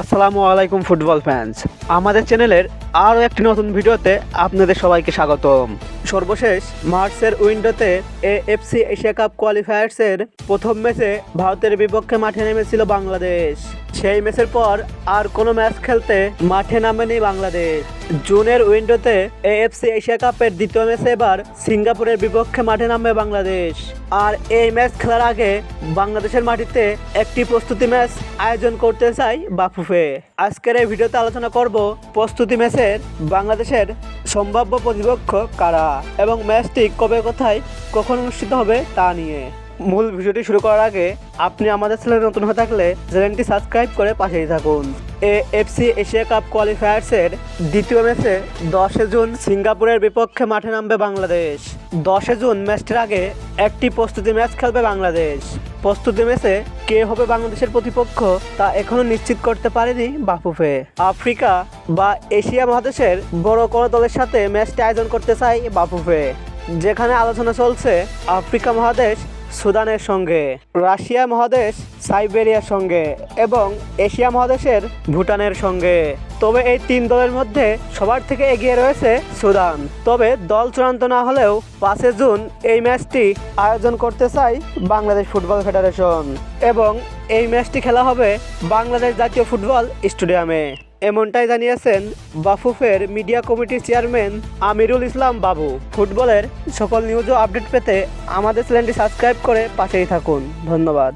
আসসালামু আলাইকুম football fans. আমাদের চ্যানেলের আরও একটি নতুন ভিডিওতে আপনাদের সবাইকে স্বাগতম। সর্বশেষ মার্চের উইন্ডোতে এ এফসি এশিয়া কাপ কোয়ালিফায়ার্সের প্রথম ম্যাচে ভারতের বিপক্ষে মাঠে নেমেছিল বাংলাদেশ। সেই ম্যাচের পর আর কোনো ম্যাচ খেলতে মাঠে নামেনি বাংলাদেশ। জুনের উইন্ডোতে এএফসি এশিয়া কাপের দ্বিতীয় ম্যাচে এবার সিঙ্গাপুরের বিপক্ষে মাঠে নামবে বাংলাদেশ। আর এই ম্যাচ খেলার আগে বাংলাদেশের মাটিতে একটি প্রস্তুতি ম্যাচ আয়োজন করতে চাই বাফুফে। আজকের এই ভিডিওতে আলোচনা করব প্রস্তুতি ম্যাচের বাংলাদেশের সম্ভাব্য প্রতিপক্ষ কারা এবং ম্যাচটি কবে কোথায় কখন অনুষ্ঠিত হবে তা নিয়ে। মূল ভিডিওটি শুরু করার আগে আপনি আমাদের চ্যানেলে নতুন হয়ে থাকলে চ্যানেলটি সাবস্ক্রাইব করে পাশেই থাকুন। এ এফসি এশিয়া কাপ কোয়ালিফায়ার্সের দ্বিতীয় ম্যাচে দশে জুন সিঙ্গাপুরের বিপক্ষে মাঠে নামবে বাংলাদেশ। দশে জুন ম্যাচটির আগে একটি প্রস্তুতি ম্যাচ খেলবে বাংলাদেশ। প্রস্তুতি ম্যাচে কে হবে বাংলাদেশের প্রতিপক্ষ তা এখনও নিশ্চিত করতে পারেনি বাফুফে। আফ্রিকা বা এশিয়া মহাদেশের বড় কোনো দলের সাথে ম্যাচটি আয়োজন করতে চাই বাফুফে। যেখানে আলোচনা চলছে আফ্রিকা মহাদেশ সুদানের সঙ্গে। রাশিয়া মহাদেশ সাইবেরিয়ার সঙ্গে এবং এশিয়া মহাদেশের ভুটানের সঙ্গে। তবে এই তিন দলের মধ্যে সবার থেকে এগিয়ে রয়েছে সুদান। তবে দল চূড়ান্ত না হলেও পাঁচে জুন এই ম্যাচটি আয়োজন করতে চাই বাংলাদেশ ফুটবল ফেডারেশন এবং এই ম্যাচটি খেলা হবে বাংলাদেশ জাতীয় ফুটবল স্টেডিয়ামে। এমনটাই জানিয়েছেন বাফুফের মিডিয়া কমিটির চেয়ারম্যান আমিরুল ইসলাম বাবু। ফুটবলের সকল নিউজ ও আপডেট পেতে আমাদের চ্যানেলটি সাবস্ক্রাইব করে পাশেই থাকুন। ধন্যবাদ।